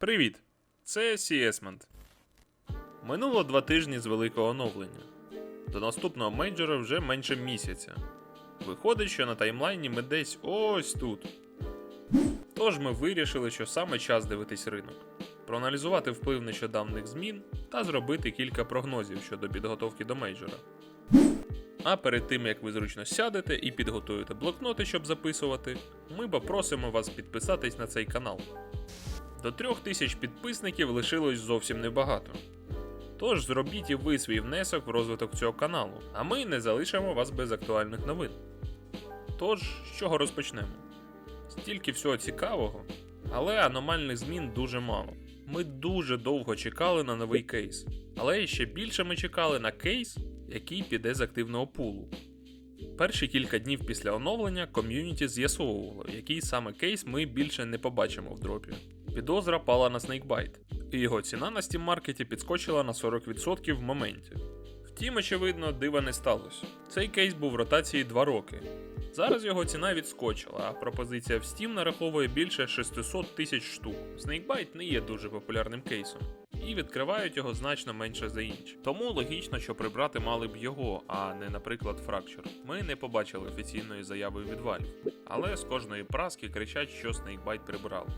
Привіт! Це Сіесмент. Минуло два тижні з великого оновлення. До наступного мейджора вже менше місяця. Виходить, що на таймлайні ми десь ось тут. Тож ми вирішили, що саме час дивитись ринок, проаналізувати вплив нещодавних змін та зробити кілька прогнозів щодо підготовки до мейджора. А перед тим як ви зручно сядете і підготуєте блокноти, щоб записувати, ми попросимо вас підписатись на цей канал. До трьох тисяч підписників лишилось зовсім небагато. Тож зробіть і ви свій внесок в розвиток цього каналу, а ми не залишимо вас без актуальних новин. Тож, з чого розпочнемо? Стільки всього цікавого, але аномальних змін дуже мало. Ми дуже довго чекали на новий кейс, але ще більше ми чекали на кейс, який піде з активного пулу. Перші кілька днів після оновлення ком'юніті з'ясовувало, який саме кейс ми більше не побачимо в дропі. Підозра пала на Snakebite, і його ціна на Steam Market підскочила на 40% в моменті. Втім, очевидно, дива не сталося. Цей кейс був в ротації 2 роки. Зараз його ціна відскочила, а пропозиція в Steam нараховує більше 600 тисяч штук. Snakebite не є дуже популярним кейсом, і відкривають його значно менше за інші. Тому логічно, що прибрати мали б його, а не, наприклад, Fracture. Ми не побачили офіційної заяви від Valve, але з кожної праски кричать, що Snakebite прибрали.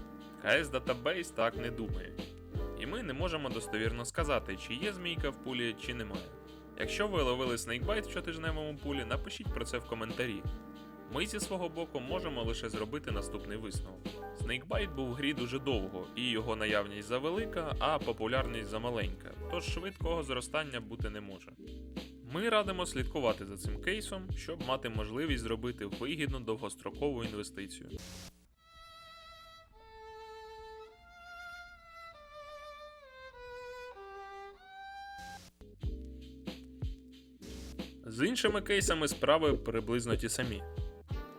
CS Database так не думає. І ми не можемо достовірно сказати, чи є змійка в пулі, чи немає. Якщо ви ловили Snakebite в щотижневому пулі, напишіть про це в коментарі. Ми зі свого боку можемо лише зробити наступний висновок. Snakebite був в грі дуже довго, і його наявність завелика, а популярність замаленька, тож швидкого зростання бути не може. Ми радимо слідкувати за цим кейсом, щоб мати можливість зробити вигідну довгострокову інвестицію. З іншими кейсами справи приблизно ті самі.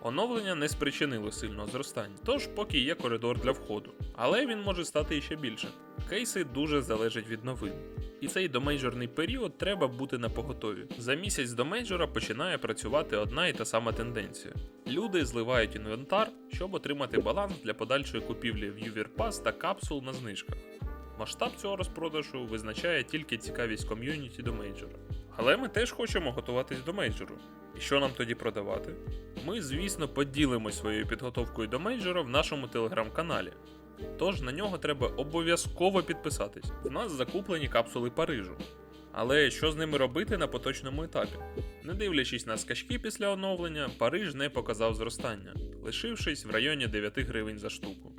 Оновлення не спричинило сильного зростання, тож поки є коридор для входу, але він може стати іще більше. Кейси дуже залежать від новин. І цей домейджорний період треба бути на поготові. За місяць до мейджора починає працювати одна і та сама тенденція. Люди зливають інвентар, щоб отримати баланс для подальшої купівлі Viewer Pass та капсул на знижках. Масштаб цього розпродажу визначає тільки цікавість ком'юніті до мейджора. Але ми теж хочемо готуватись до мейджору. І що нам тоді продавати? Ми, звісно, поділимось своєю підготовкою до мейджора в нашому телеграм-каналі. Тож на нього треба обов'язково підписатись. В нас закуплені капсули Парижу. Але що з ними робити на поточному етапі? Не дивлячись на скачки після оновлення, Париж не показав зростання, лишившись в районі 9 гривень за штуку.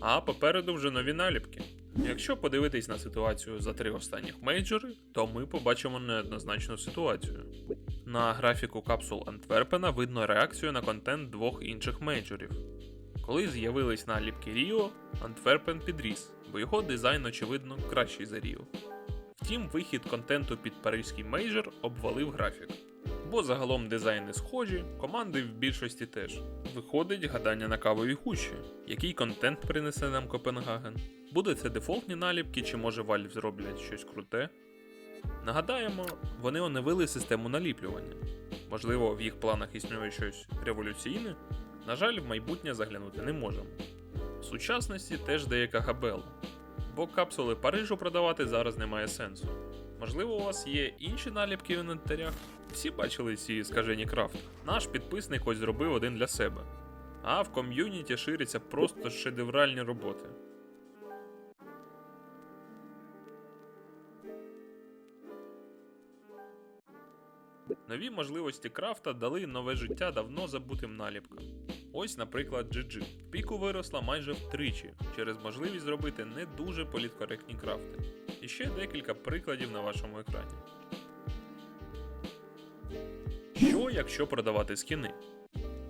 А попереду вже нові наліпки. Якщо подивитись на ситуацію за три останніх мейджори, то ми побачимо неоднозначну ситуацію. На графіку капсул Антверпена видно реакцію на контент двох інших мейджорів. Коли з'явились наліпки Ріо, Антверпен підріс, бо його дизайн, очевидно, кращий за Ріо. Втім, вихід контенту під паризький мейджор обвалив графік. Бо загалом дизайни схожі, команди в більшості теж. Виходить гадання на кавові хущі. Який контент принесе нам Копенгаген? Буде це дефолтні наліпки, чи може Valve зроблять щось круте? Нагадаємо, вони оновили систему наліплювання. Можливо, в їх планах існує щось революційне. На жаль, в майбутнє заглянути не можемо. В сучасності теж деяка габела, бо капсули Парижу продавати зараз немає сенсу. Можливо, у вас є інші наліпки в інвентарях? Всі бачили ці скажені крафт. Наш підписник ось зробив один для себе. А в ком'юніті ширяться просто шедевральні роботи. Нові можливості крафта дали нове життя давно забутим наліпкам. Ось, наприклад, GG. Піку виросла майже втричі через можливість зробити не дуже політкоректні крафти. І ще декілька прикладів на вашому екрані. Що, якщо продавати скіни?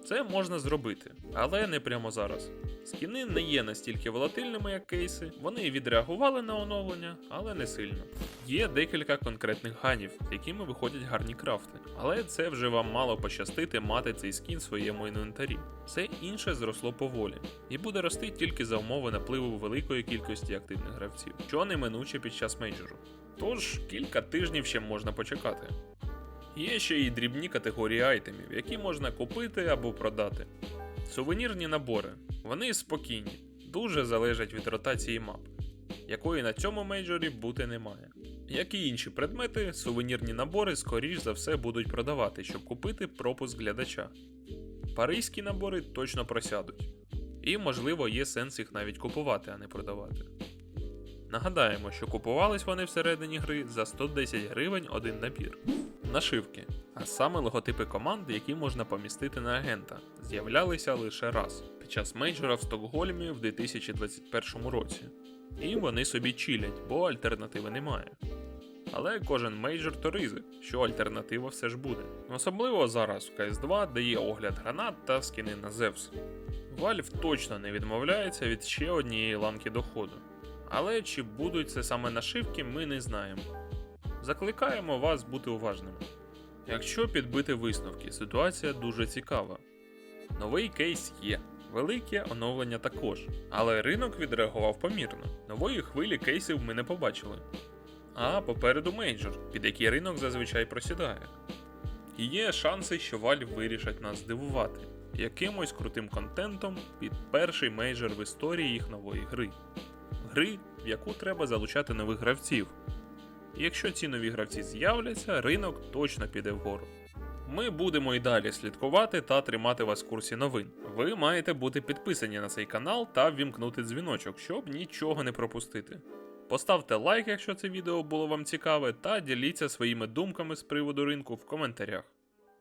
Це можна зробити, але не прямо зараз. Скіни не є настільки волатильними, як кейси, вони відреагували на оновлення, але не сильно. Є декілька конкретних ганів, з якими виходять гарні крафти, але це вже вам мало пощастити мати цей скін в своєму інвентарі. Все інше зросло поволі, і буде рости тільки за умови напливу великої кількості активних гравців, що неминуче під час мейджору. Тож кілька тижнів ще можна почекати. Є ще й дрібні категорії айтемів, які можна купити або продати. Сувенірні набори. Вони спокійні, дуже залежать від ротації мап. якої на цьому мейджорі бути немає. Як і інші предмети, сувенірні набори скоріш за все будуть продавати, щоб купити пропуск глядача. Паризькі набори точно просядуть. І, можливо, є сенс їх навіть купувати, а не продавати. Нагадаємо, що купувались вони всередині гри за 110 гривень один набір. Нашивки, а саме логотипи команд, які можна помістити на агента, з'являлися лише раз під час мейджора в Стокгольмі в 2021 році. І вони собі чилять, бо альтернативи немає. Але кожен мейджор то ризик, що альтернатива все ж буде. Особливо зараз в CS2, де є огляд гранат та скини на Зевс. Valve точно не відмовляється від ще однієї ланки доходу. Але чи будуть це саме нашивки, ми не знаємо. Закликаємо вас бути уважними. Якщо підбити висновки, ситуація дуже цікава. Новий кейс є, велике оновлення також, але ринок відреагував помірно. Нової хвилі кейсів ми не побачили. А попереду мейджор, під який ринок зазвичай просідає. І є шанси, що Valve вирішать нас здивувати якимось крутим контентом під перший мейджор в історії їх нової гри. Гри, в яку треба залучати нових гравців. Якщо ці нові гравці з'являться, ринок точно піде вгору. Ми будемо і далі слідкувати та тримати вас в курсі новин. Ви маєте бути підписані на цей канал та ввімкнути дзвіночок, щоб нічого не пропустити. Поставте лайк, якщо це відео було вам цікаве, та діліться своїми думками з приводу ринку в коментарях.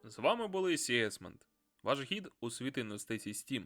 З вами були Сіесмент, ваш гід у світ інвестицій Steam.